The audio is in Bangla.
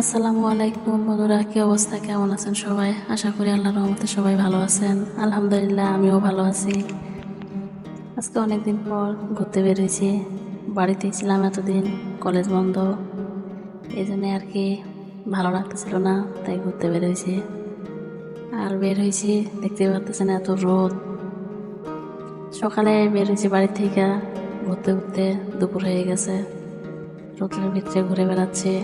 আসসালামু আলাইকুম বন্ধুরা, কি অবস্থা? কেমন আছেন সবাই? আশা করি আল্লাহর রহমতে সবাই ভালো আছেন। আলহামদুলিল্লাহ, আমিও ভালো আছি। আজকে অনেকদিন পর ঘুরতে বেরিয়েছি। বাড়িতেই ছিলাম এতদিন, কলেজ বন্ধ। এই জন্যে আর কি ভালো লাগতেছিল না, তাই ঘুরতে বেরিয়েছি। আর বের হয়েছি দেখতে পাচ্তেছেন এত রোদ। সকালে বের হয়েছি বাড়ি থেকে, ঘুরতে ঘুরতে দুপুর হয়ে গেছে। রোদের ভিতরে ঘুরে বেড়াচ্ছি।